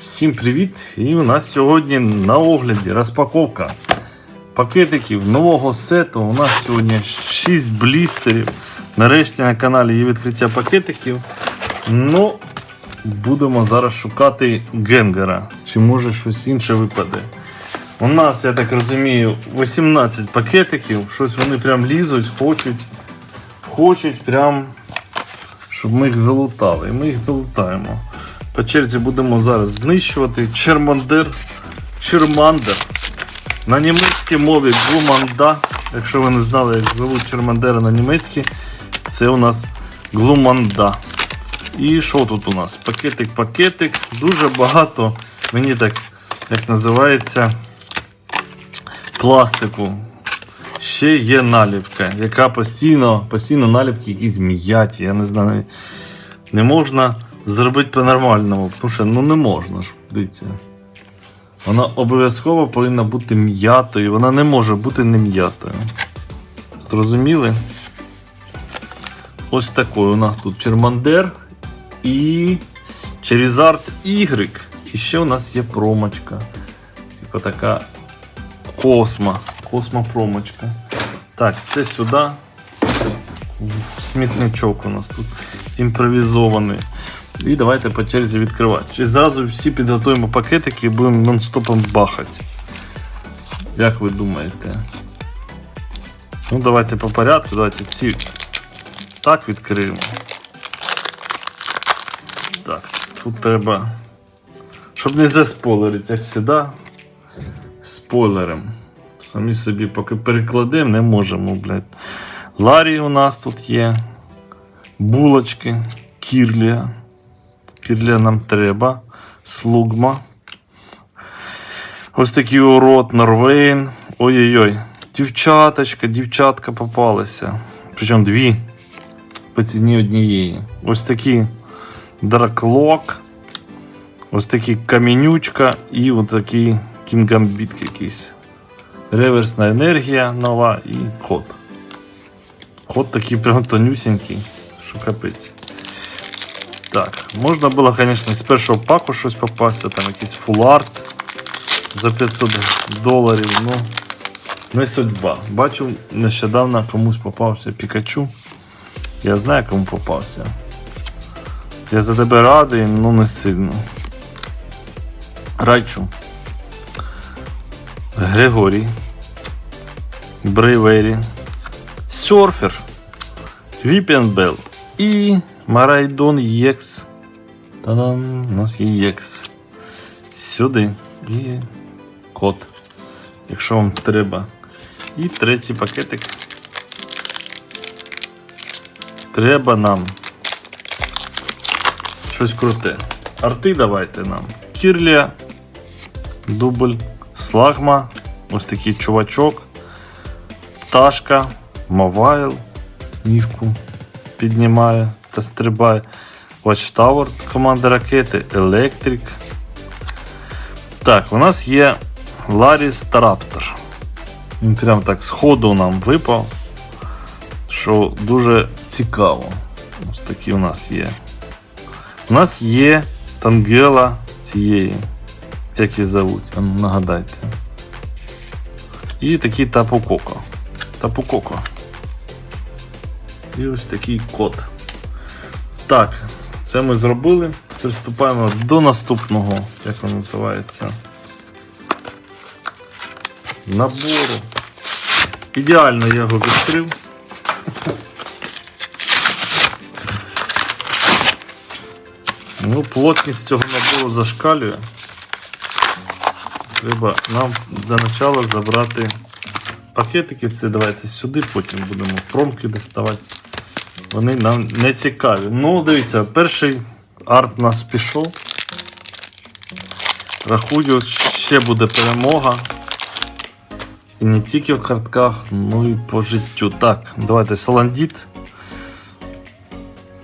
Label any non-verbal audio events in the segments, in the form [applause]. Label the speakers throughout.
Speaker 1: Всім привіт! І у нас сьогодні на огляді розпаковка пакетиків нового сету. У нас сьогодні 6 блістерів. Нарешті на каналі є відкриття пакетиків. Ну, будемо зараз шукати Генгера. Чи може щось інше випаде. У нас, я так розумію, 18 пакетиків. Щось вони прям лізуть, хочуть, хочуть прям щоб ми їх залутали. І ми їх залутаємо. По черзі будемо зараз знищувати Чермандер. Чермандер. На німецькій мові Глуманда. Якщо ви не знали, як зовуть Чермандера на німецькій, це у нас Глуманда. І що тут у нас? Пакетик-пакетик. Дуже багато, мені так як називається, пластику. Ще є наліпка, яка постійно, постійно наліпки якісь м'яті. Я не знаю. Не можна зробити по-нормальному. Тому що ну не можна ж. Дивіться. Вона обов'язково повинна бути м'ятою. Вона не може бути не м'ятою. Зрозуміли? Ось такий у нас тут Чермандер і Charizard Y. І ще у нас є промочка. Типа така Космо. Космо промочка. Так, це сюди. Смітничок у нас тут імпровізований. І давайте по черзі відкривати. Чи зразу всі підготуємо пакетики і будемо нон-стопом бахати. Як ви думаєте? Ну, давайте по порядку, давайте ці так відкриємо. Так, тут треба. Щоб не заспойлерити, як завжди, спойлером. Самі собі поки перекладемо, не можемо, блядь. Ларі у нас тут є. Булочки, кірлія. Кірлія нам треба. Слугма. Ось такий урод, Норвейн. Ой-ой-ой. Дівчаточка, дівчатка попалися. Причому дві. По ціні однієї. Ось такий драклок. Ось такий камінючка і ось такий кінгамбіт якийсь. Реверсна енергія нова і код. Код такий прям тонюсенький, що капець. Так, можна було, звісно, з першого паку щось попасти, там якийсь фуларт за 500 доларів, ну не судьба. Бачу, нещодавно комусь попався Пікачу. Я знаю, кому попався. Я за тебе радий, ну не сильно. Райчу. Григорій. Брейвері. Серфер. Віпенбел. І Марайдон Єкс. Та-дам! У нас є Єкс. Сюди. І код. Якщо вам треба. І третій пакетик. Треба нам. Щось круте. Арти давайте нам. Кірлія. Дубль. Слагма. Ось такий чувачок. Пташка. Мовайл. Ніжку піднімає та стрибає. Watchtower команда ракети. Електрик. Так, у нас є Ларіс Тараптор. Він прям так сходу нам випав. Що дуже цікаво. Ось такі у нас є. У нас є Тангела цієї. Як її зовуть? Ну, нагадайте. І такий Тапукоко. Тапукоко. І ось такий код. Так, це ми зробили. Приступаємо до наступного, як він називається. Набору. Ідеально я його відкрив. Ну, плотність цього набору зашкалює. Треба нам для початку забрати пакетики. Це давайте сюди, потім будемо промки доставати. Вони нам не цікаві. Ну, дивіться, перший арт у нас пішов. Рахую, ще буде перемога. І не тільки в картках, ну і по життю. Так, давайте Саландіт.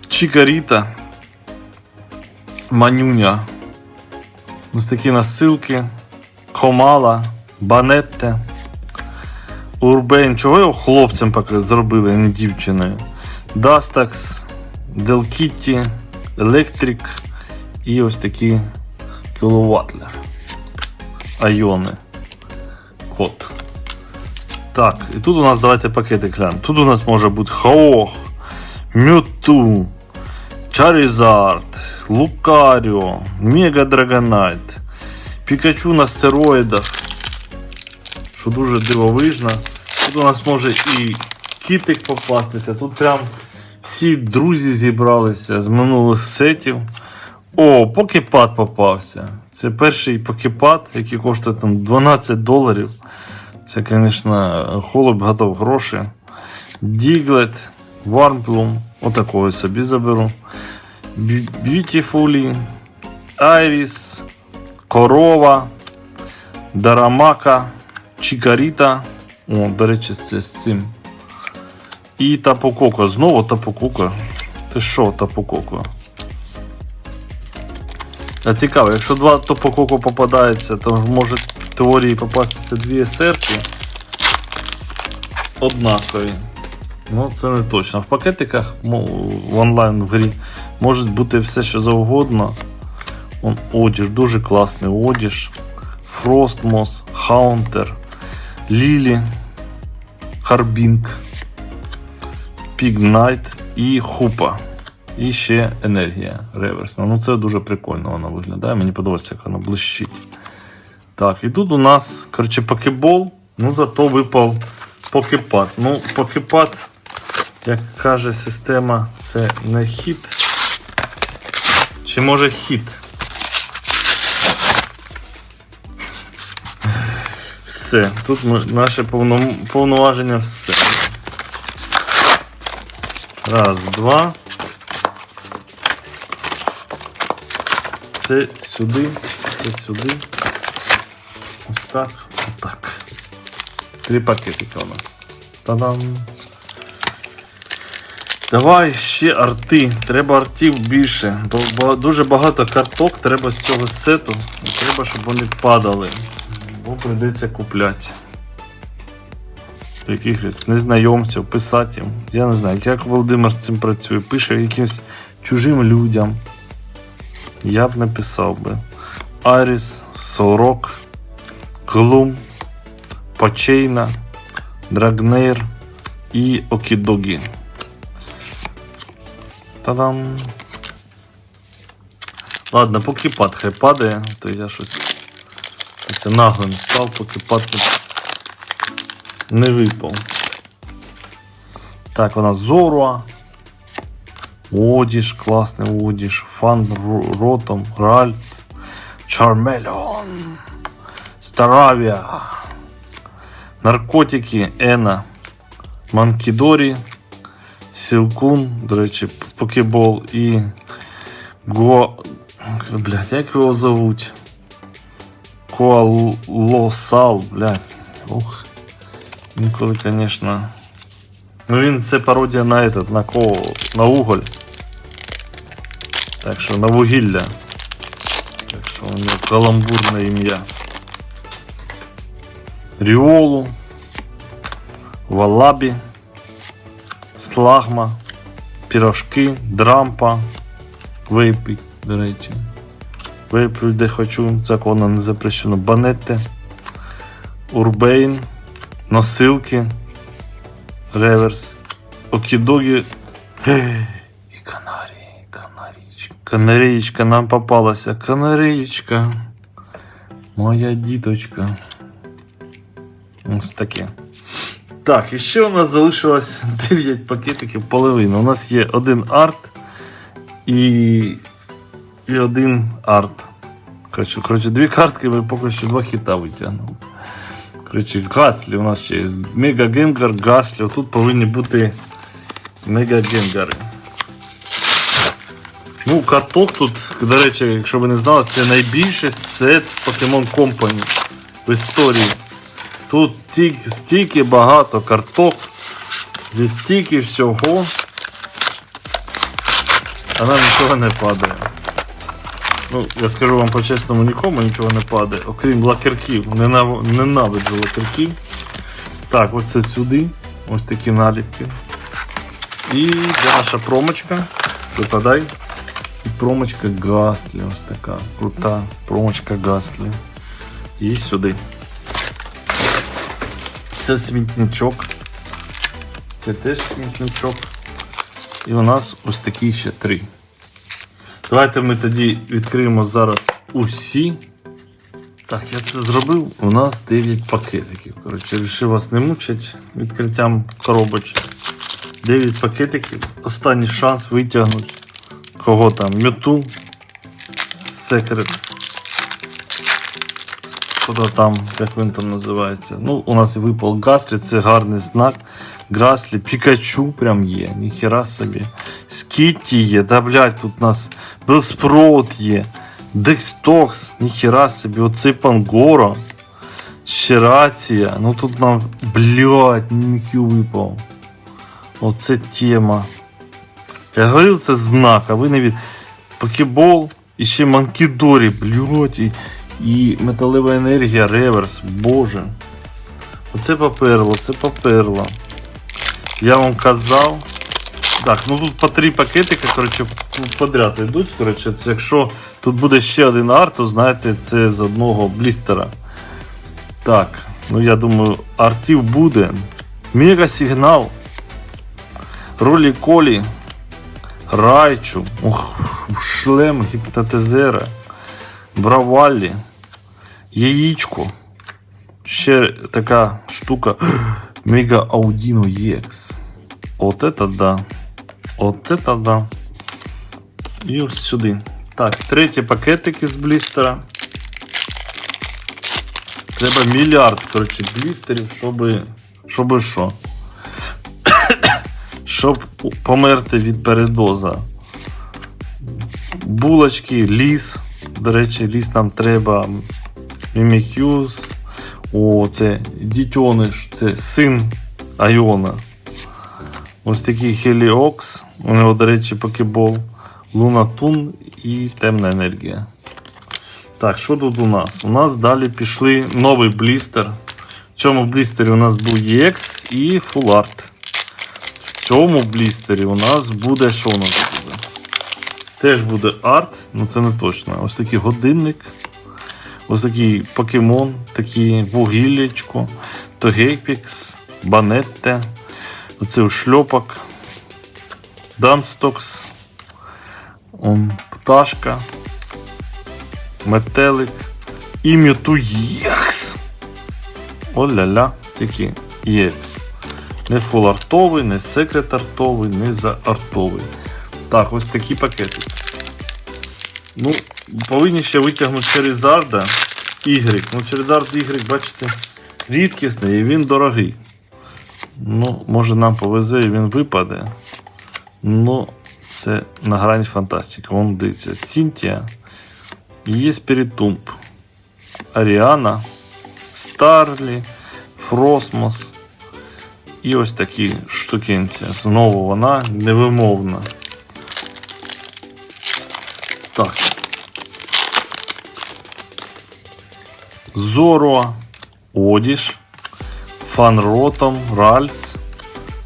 Speaker 1: Чикаріта. Манюня. Ось такі насилки. Комала, Банетте. Урбейн. Чого його хлопцем зробили, а не дівчиною? Дастакс, Делкітті, Електрик і ось такі кіловатлер. Айони. Код. Так, і тут у нас давайте пакети глянемо. Тут у нас може бути Хаох, Мюту, Чарізард, Лукаріо, Мега Драгонайт, Пікачу на стероїдах. Що дуже дивовижно. Тут у нас може і кітик попастися. Тут прям всі друзі зібралися з минулих сетів. О, покепад попався. Це перший покепад, який коштує там 12 доларів. Це, звісно, холод готов гроші. Діглет, Вармплум. Отакого собі заберу. Beautifully, Айріс, Корова, Дарамака, Чікаріта. О, до речі, це з цим. І Тапококо. Знову Тапококо. Ти що, Тапококо? А цікаво, якщо два Тапококо попадається, то може в теорії попастися дві есерки однакові. Ну, це не точно. В пакетиках в онлайн грі може бути все, що завгодно. Он, одіж, дуже класний одіж. Фростмос, Хаунтер, Лілі, Харбінг, Пігнайт і Хупа. І ще енергія реверсна. Ну це дуже прикольно вона виглядає. Мені подобається, як вона блищить. Так, і тут у нас, коротше, покебол, ну зато випав покепад. Ну, покепад, як каже система, це не хіт. Чи може хіт? Все. Тут ми, наше повно, повноваження все. Раз, два. Це сюди, це сюди. Ось так, отак. Три пакетика у нас. Та-дам. Давай ще арти. Треба артів більше. Дуже багато карток треба з цього сету. Треба, щоб вони падали. Бо прийдеться купляти. Якихось незнайомців, писати їм. Я не знаю, як Володимир з цим працює. Пише якимось чужим людям. Я б написав би. Аріс, Сорок, Глум, Пачейна, Драгнейр і Окідогі. Та-дам. Ладно, поки пад падає, то я щось наглим став, поки пад не випав. Так, у нас Зоруа. Одіж, класний одіж, Фан Ротом, Ральц, Чармельон, Старавія, Наркотики, Ена, Манкідорі, Сілкун, до речі, Покебол і Го. Блять, як його зовуть? Коалосал, блядь. Ох. Інколи, звісно. Ну він це пародія на этот, на ко, на уголь. Так що на вугілля. Так що у нього каламбурне ім'я. Ріолу. Валабі. Слагма. Пірожки, дрампа. Вейпі, до речі. Вейплю де хочу, законно не запрещено. Банетте. Урбейн. Носилки. Реверс. Окідогі. [gasps] І канарії, канарічка. Канарієчка нам попалася. Канарієчка. Моя діточка. Ось таке. Так, і ще у нас залишилось [laughs] 9 пакетиків половина. У нас є один арт і, і один арт. Коротше, дві картки ми поки що два хіта витягнули. Коротше, гаслі у нас ще є. Мегагенгар, гаслі. Тут повинні бути мегагенгари. Ну, каток тут, до речі, якщо ви не знали, це найбільший сет Pokemon Company в історії. Тут стільки, багато карток, зі стільки всього. А нічого не падає. Ну, я скажу вам по-чесному, нікому нічого не падає, окрім лакерків. Ненав... Ненавиджу лакерків. Так, оце сюди. Ось такі наліпки. І наша промочка. Випадай. І промочка Гаслі, ось така крута промочка Гаслі. І сюди. Це смітничок. Це теж смітничок. І у нас ось такі ще три. Давайте ми тоді відкриємо зараз усі. Так, я це зробив. У нас 9 пакетиків. Коротше, вирішив вас не мучити відкриттям коробочок. 9 пакетиків. Останній шанс витягнути. Кого там? Мюту. Секрет. Що там, як він там називається. Ну, у нас і випав Гаслі, це гарний знак. Граслі, Пікачу прям є, ніхера собі. Скітті є, да блядь, тут у нас Белспроут є. Декстокс, ніхера собі, оцей Пангоро. Щерація. Ну тут нам, блядь, ніхю випав. Оце тема. Я говорив, це знак, а ви не від. Покебол і ще Манкідорі, блядь, і, і металева енергія, реверс, боже. Оце поперло, це поперло. Я вам казав. Так, ну тут по три пакетики, коротше, подряд йдуть. Коротше, це якщо тут буде ще один арт, то знаєте, це з одного блістера. Так, ну я думаю, артів буде. Мега сигнал. Ролі Колі. Райчу. Ох, шлем гіпнотизера. Браваллі. Яєчко. Ще така штука. [gasps] Мега Audino EX. От это да. От это да. І ось сюди. Так, третій пакетик із блістера. Треба мільярд, коротше, блістерів, [coughs] щоб. Щоб що? щоб померти від передоза. Булочки, ліс. До речі, ліс нам треба. Мімікюз. О, це дітьониш, це син Айона. Ось такий Хеліокс. У нього, до речі, покебол. Лунатун і темна енергія. Так, що тут у нас? У нас далі пішли новий блістер. В цьому блістері у нас був EX і Full Art. В цьому блістері у нас буде що у нас буде? Теж буде арт, ну це не точно. Ось такий годинник. Ось такий покемон, такий вугіллячко, Тогейпікс, Банетте, оце ушльопок, Данстокс, он, пташка, метелик і Мюту Єкс. О-ля-ля, тільки Єкс. Не фул артовий, не секрет артовий, не за артовий. Так, ось такі пакети. Ну, повинні ще витягнути Черезарда Y. Ну, Черезард Y, бачите, рідкісний і він дорогий. Ну, може нам повезе і він випаде. Ну, це на грані фантастики. Вон дивіться, Сінтія, є Спірітумп, Аріана, Старлі, Фросмос. І ось такі штукенці. Знову вона невимовна. Так. Зоро, Одіш, Фанротом, Ральц,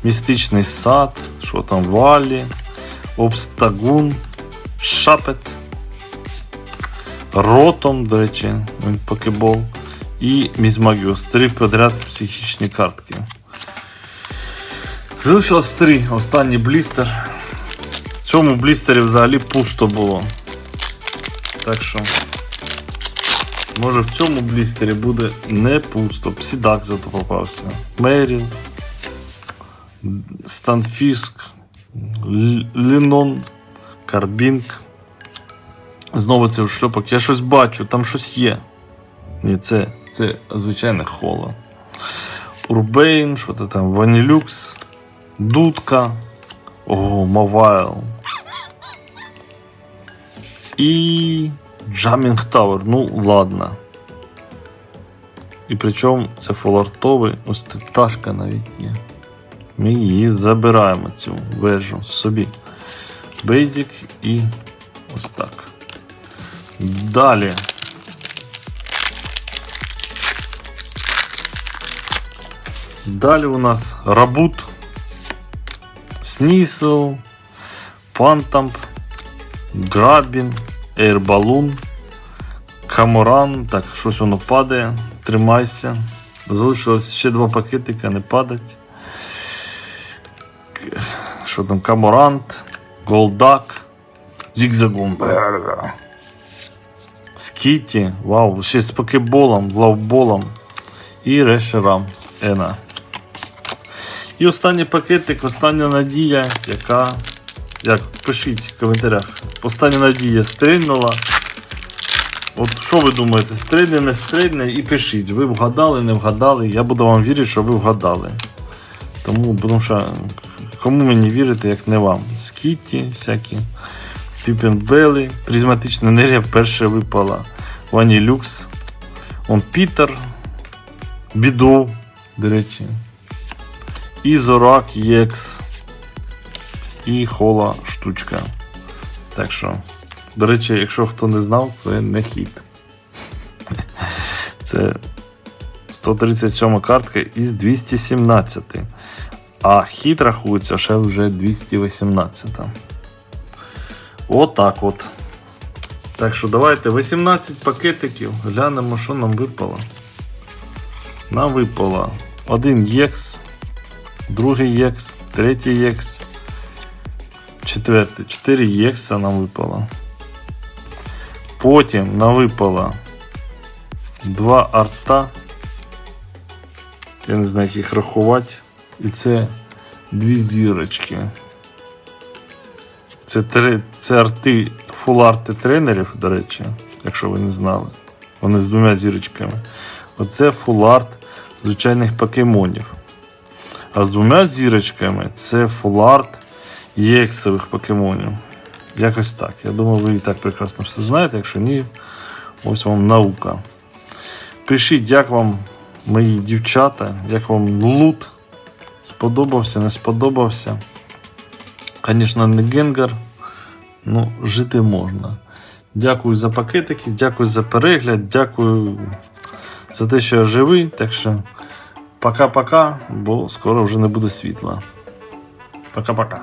Speaker 1: Містичний сад, що там Валі, Обстагун, Шапет, Ротом, до речі, він покебол. І Мізмагіус. Три подряд психічні картки. Залишилось три. Останній блістер. В цьому блістері взагалі пусто було. Так що. Може в цьому блістері буде не пусто. Псідак зато попався. Меріл. Станфіск. Лінон. Карбінг. Знову це шльопок. Я щось бачу, там щось є. Ні, це, це звичайне холо. Урбейн, що то там, Ванілюкс, Дудка. Ого, Мовайл. І Джамінг Тауер. Ну, ладно. І причому це фолартовий, ось це пташка навіть є. Ми її забираємо цю вежу собі. Бейзик і ось так. Далі. Далі у нас Рабут, Снісел, Пантамп, Грабін, Ейрбалун, Каморан. Так, щось воно падає. Тримайся. Залишилось ще два пакетика, не падать. Що там? Каморант, Голдак, Зігзагум. Скіті, вау, ще з покеболом, лавболом і решерам Ена. І останній пакетик, остання надія, яка. Як пишіть в коментарях. Остання надія стрільнула. От що ви думаєте, стрільне, не стрільне і пишіть. Ви вгадали, не вгадали. Я буду вам вірити, що ви вгадали. Тому, тому що кому мені вірити, як не вам. Скітті всякі. Піпенбели, призматична енергія перша випала. Ванілюкс. Он Пітер. Біду, до речі. І Зорак Єкс. І хола штучка. Так що, до речі, якщо хто не знав, це не хід. Це 137 картка із 217. А хід рахується ще вже 218. Отак от. Так що давайте 18 пакетиків. Глянемо, що нам випало. Нам випало один єкс, другий єкс, третій єкс, четвертий. 4 єкса нам випало. Потім нам випало два арта. Я не знаю, як їх рахувати. І це дві зірочки. Це, три, це арти, фул-арти тренерів, до речі, якщо ви не знали. Вони з двома зірочками. Оце фул-арт звичайних покемонів. А з двома зірочками це фул-арт єксових покемонів. Якось так. Я думаю, ви і так прекрасно все знаєте. Якщо ні, ось вам наука. Пишіть, як вам мої дівчата, як вам лут. Сподобався, не сподобався. Звісно, не генгар, ну, жити можна. Дякую за пакетики, дякую за перегляд, дякую за те, що я живий. Так що пока-пока, бо скоро вже не буде світла. Пока-пока.